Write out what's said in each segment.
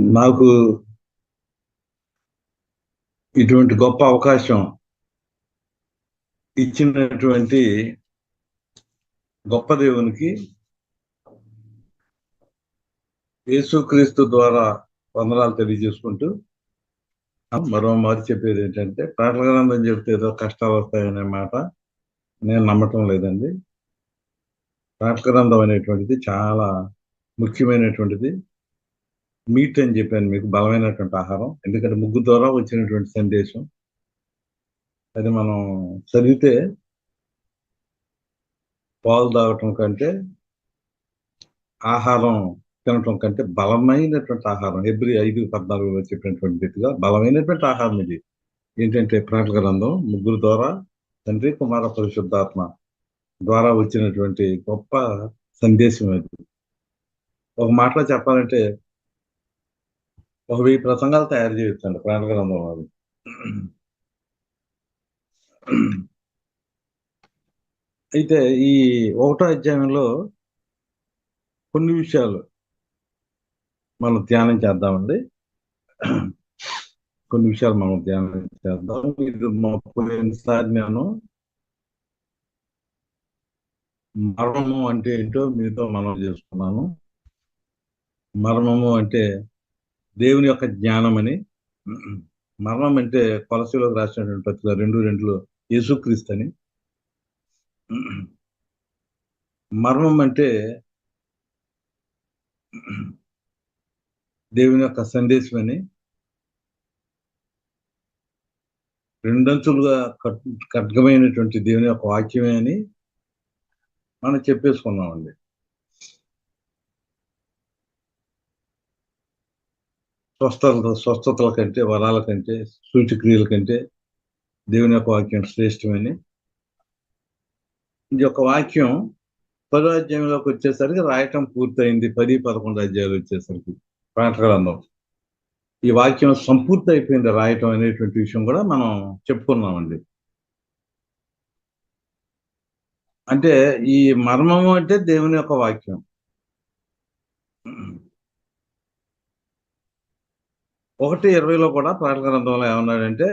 నాకు ఇటువంటి గొప్ప అవకాశం ఇచ్చినటువంటి గొప్ప దేవునికి యేసుక్రీస్తు ద్వారా వందనాలు తెలియజేసుకుంటూ మరో మారి చెప్పేది ఏంటంటే పాటల చెప్తే ఏదో కష్టాలు వస్తాయనే మాట నేను నమ్మటం లేదండి. పాటల అనేటువంటిది చాలా ముఖ్యమైనటువంటిది. మీట్ అని చెప్పాను మీకు బలమైనటువంటి ఆహారం. ఎందుకంటే ముగ్గు ద్వారా వచ్చినటువంటి సందేశం. అది మనం చదివితే పాలు తాగటం కంటే ఆహారం తినటం కంటే బలమైనటువంటి ఆహారం. ఎబ్రి ఐదు పద్నాలుగులో చెప్పినటువంటి రీతిగా బలమైనటువంటి ఆహారం ఇది. ఏంటంటే ప్రాణ గ్రంథం ముగ్గురు ద్వారా తండ్రి కుమార పరిశుద్ధాత్మ ద్వారా వచ్చినటువంటి గొప్ప సందేశం అది. ఒక మాటలో చెప్పాలంటే ఒక వెయ్యి ప్రసంగాలు తయారు చేయొచ్చండి ప్రాణ గ్రంథం అది. అయితే ఈ ఒకటో అధ్యాయంలో కొన్ని విషయాలు మనం ధ్యానం చేద్దామండి. కొన్ని విషయాలు మనం ధ్యానం చేద్దాం. ఇది మా పోయినసారి నేను మర్మము అంటే ఏంటో మీతో మనం చేసుకున్నాను. మర్మము అంటే దేవుని యొక్క జ్ఞానం అని మర్మం అంటే కొలసీలోకి రాసినటువంటి పత్రిక రెండు రెండులో యేసుక్రీస్తు అని మర్మం అంటే దేవుని యొక్క సందేశం అని రెండంచులుగా కట్ ఖడ్గమైనటువంటి దేవుని యొక్క వాక్యమే అని మనం చెప్పేసుకున్నామండి. స్వస్థత స్వస్థతల కంటే వరాల కంటే సూచక్రియల కంటే దేవుని యొక్క వాక్యం శ్రేష్టమని ఈ యొక్క వాక్యం పదో అధ్యాయంలోకి వచ్చేసరికి రాయటం పూర్తయింది. పది పదకొండు అధ్యాయాలు వచ్చేసరికి పాట ఈ వాక్యం సంపూర్తి అయిపోయింది. రాయటం అనేటువంటి విషయం కూడా మనం చెప్పుకున్నామండి. అంటే ఈ మర్మము అంటే దేవుని యొక్క వాక్యం. ఒకటి ఇరవైలో కూడా పాట గ్రంథంలో ఏమన్నాడంటే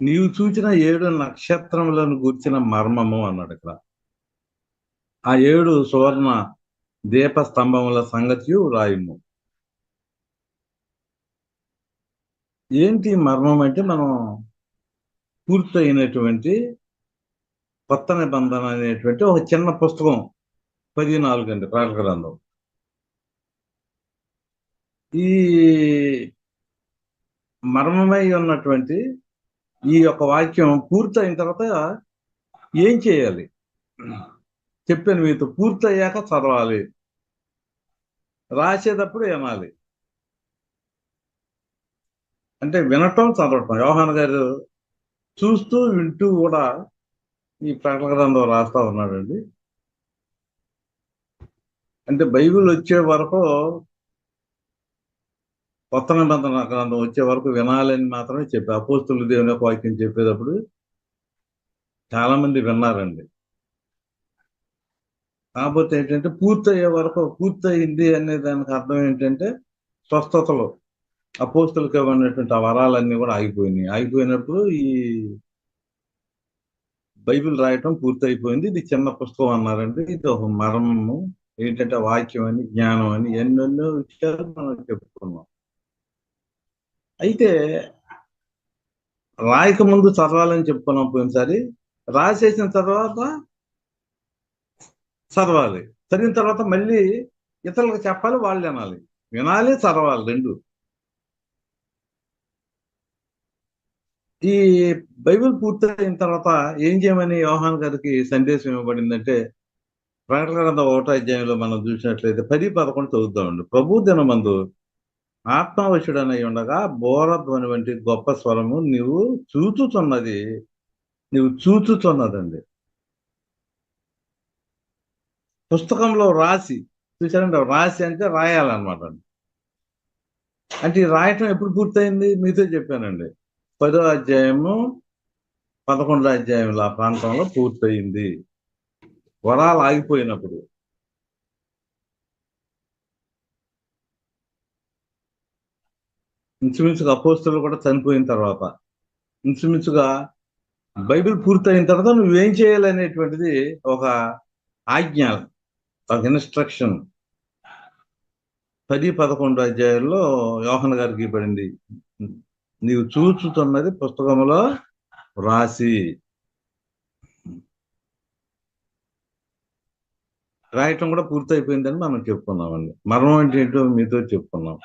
నీవు చూచిన ఏడు నక్షత్రములను గూర్చిన మర్మము అన్నాడు ఇక్కడ. ఆ ఏడు సువర్ణ దీప స్తంభముల సంగతి రాయము ఏంటి మర్మం అంటే మనం పూర్తయినటువంటి కొత్త నిబంధన అనేటువంటి ఒక చిన్న పుస్తకం పది నాలుగు అండి ప్రాణ గ్రంథం. ఈ మర్మమై ఉన్నటువంటి ఈ యొక్క వాక్యం పూర్తయిన తర్వాత ఏం చేయాలి? చెప్పాను మీతో పూర్తయ్యాక చదవాలి. రాసేటప్పుడు వినాలి అంటే వినటం చదవటం. యోహాన్ గారు చూస్తూ వింటూ కూడా ఈ ప్రకటన గ్రంథం రాస్తా ఉన్నాడండి. అంటే బైబిల్ వచ్చే వరకు కొత్త నిబంధన గ్రంథం వచ్చే వరకు వినాలని మాత్రమే చెప్పి అపోస్తులు దేవుని యొక్క వాక్యం చెప్పేటప్పుడు చాలా మంది విన్నారండి. కాకపోతే ఏంటంటే పూర్తయ్యే వరకు పూర్తయింది అనే దానికి అర్థం ఏంటంటే స్వస్థతలు అపోస్తులకు ఇవ్వనటువంటి ఆ వరాలన్నీ కూడా ఆగిపోయినాయి. ఆగిపోయినప్పుడు ఈ బైబిల్ రాయటం పూర్తయిపోయింది. ఇది చిన్న పుస్తకం అన్నారండి. ఇది ఒక మర్మము. ఏంటంటే వాక్యం అని జ్ఞానం అని ఎన్నెన్నో విషయాలు మనం చెప్పుకున్నాం. అయితే రాయక ముందు చదవాలని చెప్పుకున్నాం పోయినసారి. రాసేసిన తర్వాత చదవాలి. చదివిన తర్వాత మళ్ళీ ఇతరులకు చెప్పాలి వాళ్ళు వినాలి. వినాలి చదవాలి రెండు. ఈ బైబిల్ పూర్తయిన తర్వాత ఏం చేయమని యోహాన్ గారికి సందేశం ఇవ్వబడిందంటే ప్రకటన గ్రంథం ఒకటో అధ్యాయంలో మనం చూసినట్లయితే పది పదకొండు చదువుతామండి ప్రభు దినమందు ఆత్మవశుడనై ఉండగా బోరధ్వని వంటి గొప్ప స్వరము నీవు చూచుతున్నది నీవు చూచుతున్నదండి పుస్తకంలో రాసి చూసారంటే రాసి అంటే రాయాలన్నమాట అంటే ఈ రాయటం ఎప్పుడు పూర్తయింది? మీతో చెప్పానండి. పదో అధ్యాయము పదకొండో అధ్యాయంలో ఆ ప్రాంతంలో పూర్తయింది. వరాలు ఆగిపోయినప్పుడు. ఇంచుమించుగా అపోస్తులు కూడా చనిపోయిన తర్వాత ఇంచుమించుగా బైబిల్ పూర్తయిన తర్వాత నువ్వేం చేయాలనేటువంటిది ఒక ఆజ్ఞ ఒక ఇన్స్ట్రక్షన్. పది పదకొండు అధ్యాయుల్లో యోహన్ గారికి పడింది. నీవు చూచుతున్నది పుస్తకంలో రాసి రాయటం కూడా పూర్తయిపోయిందని మనం చెప్పుకున్నామండి. మరణం అంటే ఏంటో మీతో చెప్పుకున్నాం.